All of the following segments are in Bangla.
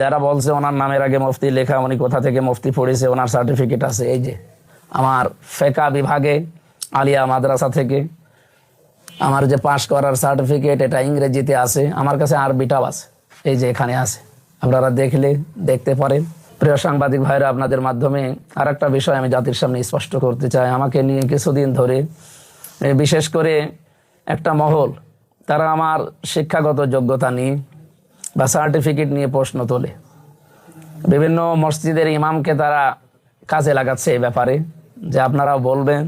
যারা বলছে ওনার নামের আগে মুফতি লেখা, উনি কোথা থেকে মুফতি পড়েছে, ওনার সার্টিফিকেট আছে। এই যে, আমার ফেকা বিভাগে, আলিয়া মাদ্রাসা থেকে, আমার যে পাশ করার সার্টিফিকেট এটা ইংরেজিতে আছে, আমার কাছে আরবিটাও আছে। এই যে এখানে আছে। আপনারা দেখলে, দেখতে পারেন। প্রিয় সাংবাদিক ভাইরা, আপনাদের মাধ্যমে আর একটা বিষয় আমি জাতির সামনে স্পষ্ট করতে চাই। আমাকে নিয়ে কিছুদিন ধরে, বিশেষ করে একটা মহল, তারা আমার শিক্ষাগত যোগ্যতা নিয়ে বা সার্টিফিকেট নিয়ে প্রশ্ন তোলে। বিভিন্ন মসজিদের ইমামকে তারা কাজে লাগাচ্ছে এই ব্যাপারে, যে আপনারাও বলবেন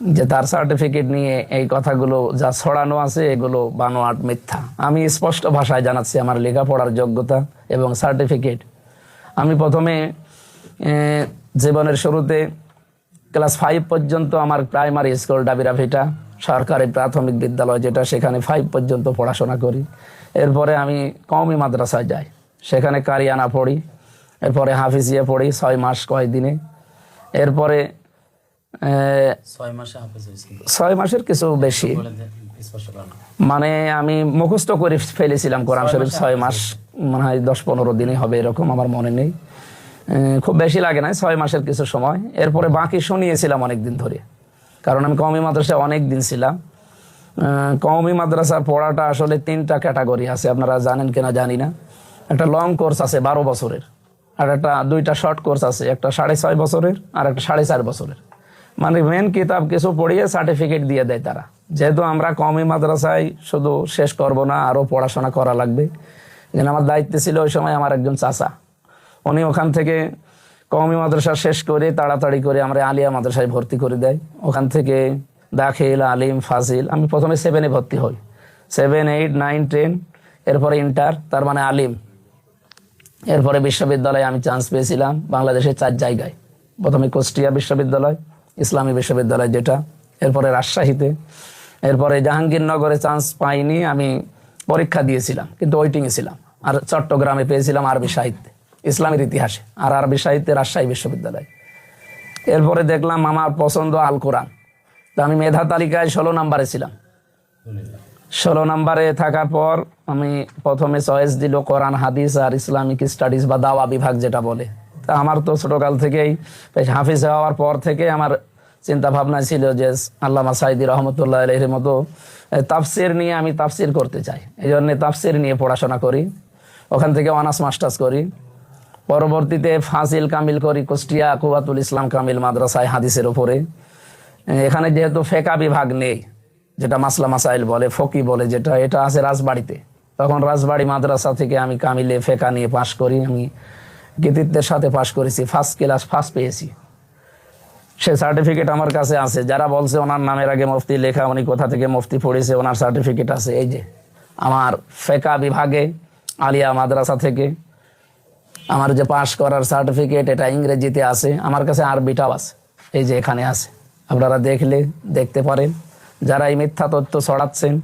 যে তার সার্টিফিকেট নিয়ে এই কথাগুলো যা ছড়ানো আছে, এগুলো বানোয়াট মিথ্যা। আমি স্পষ্ট ভাষায় জানাচ্ছি আমার লেখাপড়ার যোগ্যতা এবং সার্টিফিকেট আমি প্রথমে জীবনের শুরুতে ক্লাস ফাইভ পর্যন্ত আমার প্রাইমারি স্কুল ডাবিরাভিটা। সরকারি প্রাথমিক বিদ্যালয় যেটা সেখানে ফাইভ পর্যন্ত পড়াশোনা করি। এরপরে আমি কমই মাদ্রাসায় যাই। সেখানে কারিয়ানা পড়ি এরপরে হাফিজিয়া পড়ি ছয় মাস কয় দিনে এরপরে ছয় মাসের কিছু বেশি। দেন, মানে আমি মুখস্থ করে ফেলেছিলাম কোরআন শরীফ ছয় মাস মনে হয় দশ পনেরো দিনই হবে এরকম আমার মনে নেই। খুব বেশি লাগে না ছয় মাসের কিছু সময়। এরপরে বাকি শুনিয়েছিলাম অনেকদিন ধরে। কারণ আমি কওমি মাদ্রাসায় অনেক দিন ছিলাম। এ, কওমি মাদ্রাসার পড়াটা আসলে তিনটা ক্যাটাগরি আছে আপনারা জানেন কিনা জানি না। একটা লং কোর্স আছে বারো বছরের আর একটা দুইটা শর্ট কোর্স আছে একটা সাড়ে ছয় বছরের আর একটা সাড়ে চার বছরের। মানে মেন কিতাব কিছু পড়িয়ে সার্টিফিকেট দিয়ে দেয় তারা। যেহেতু আমরা কমই মাদ্রাসায় শুধু শেষ করব না আরও পড়াশোনা করা লাগবে। যেন আমার দায়িত্ব ছিল ওই সময় আমার একজন চাচা। উনি ওখান থেকে কওমি মাদ্রাসা শেষ করে তাড়াতাড়ি করে আমরা আলিয়া মাদ্রাসায় ভর্তি করে দেয়। ওখান থেকে দাখিল, আলিম, ফাজিল, আমি প্রথমে সেভেনে ভর্তি হই। সেভেন এইট নাইন টেন এরপরে ইন্টার তার মানে আলিম। এরপরে বিশ্ববিদ্যালয়ে আমি চান্স পেয়েছিলাম বাংলাদেশের চার জায়গায়। প্রথমে কুষ্টিয়া বিশ্ববিদ্যালয়, ইসলামী বিশ্ববিদ্যালয় যেটা, এরপরে রাজশাহীতে। এরপরে জাহাঙ্গীরনগরে চান্স পাইনি, আমি পরীক্ষা দিয়েছিলাম, কিন্তু ওয়েটিংয়ে ছিলাম। আর চট্টগ্রামে পেয়েছিলাম আরবি সাহিত্যে। ইসলামের ইতিহাসে আর আরবি সাহিত্যে রাজশাহী বিশ্ববিদ্যালয়। এরপরে দেখলাম আমার পছন্দ আল কোরআন। তো আমি মেধা তালিকায় ষোলো নাম্বারে ছিলাম। ষোলো নাম্বারে থাকার পর আমি প্রথমে চয়েস দিল কোরআন, হাদিস আর ইসলামিক স্টাডিজ বা দাওয়া বিভাগ যেটা বলে। তা আমার তো ছোটকাল থেকেই বেশ হাফিজ হওয়ার পর থেকে আমার চিন্তা ভাবনা ছিল যে আল্লামা সাইদি রহমতুল্লাহ আলহির মতো তাফসির নিয়ে আমি তাফসির করতে চাই। এই জন্য তাফসির নিয়ে পড়াশোনা করি। ওখান থেকে অনার্স, মাস্টার্স করি। পরবর্তীতে ফাজিল কামিল করি, কুষ্টিয়া কুয়াতুল ইসলাম কামিল মাদ্রাসায় হাদিসের উপরে। এখানে যেহেতু ফেকা বিভাগ নেই, যেটা মাসলা মাসাইল বলে, ফকি বলে, যেটা, এটা আছে রাজবাড়িতে। তখন রাজবাড়ি মাদ্রাসা থেকে আমি কামিলে ফেকা নিয়ে পাশ করি, আমি কৃতিত্বের সাথে পাশ করেছি ফার্স্ট ক্লাস ফার্স্ট পেয়েছি। সে সার্টিফিকেট আমার কাছে আছে, যারা বলছে ওনার নামের আগে মুফতি লেখা, উনি কোথা থেকে মুফতি পড়েছে, ওনার সার্টিফিকেট আছে, এই যে। আমার ফেকা বিভাগে, আলিয়া মাদ্রাসা থেকে আমার যে পাশ করার সার্টিফিকেট এটা ইংরেজিতে আছে, আমার কাছে আরবিটাও আছে, এই যে এখানে আছে। আপনারা দেখলে, দেখতে পারেন। যারা এই মিথ্যা তথ্য ছড়াচ্ছেন,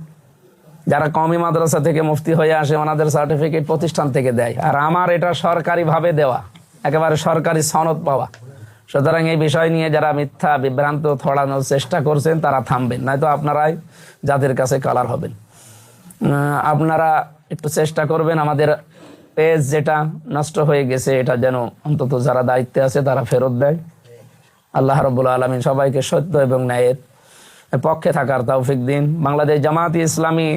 যারা কমি মাদ্রাসা থেকে মুফতি হয়ে আসে, ওনাদের সার্টিফিকেট প্রতিষ্ঠান থেকে দেয়। আর আমার এটা সরকারিভাবে দেওয়া, একেবারে সরকারি সনদ পাওয়া। সুতরাং এই বিষয় নিয়ে যারা মিথ্যা, বিভ্রান্ত, ছড়ানোর চেষ্টা করছেন, তারা থামবেন, নয়তো আপনারাই যাদের কাছে কালার হবেন। আপনারা একটু চেষ্টা করবেন আমাদের পেজ যেটা নষ্ট হয়ে গেছে, এটা যেন অন্তত যারা দায়িত্বে আছে তারা ফেরত দেয়। আল্লাহ রবুল আলমিন সবাইকে সত্য এবং ন্যায়ের পক্ষে থাকার তৌফিক দিন। বাংলাদেশ জামায়াত ইসলামী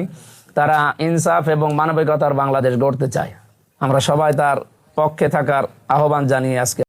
তারা ইনসাফ এবং মানবিকতার বাংলাদেশ গড়তে চায়। আমরা সবাই তার পক্ষে থাকার আহ্বান জানিয়ে আজকে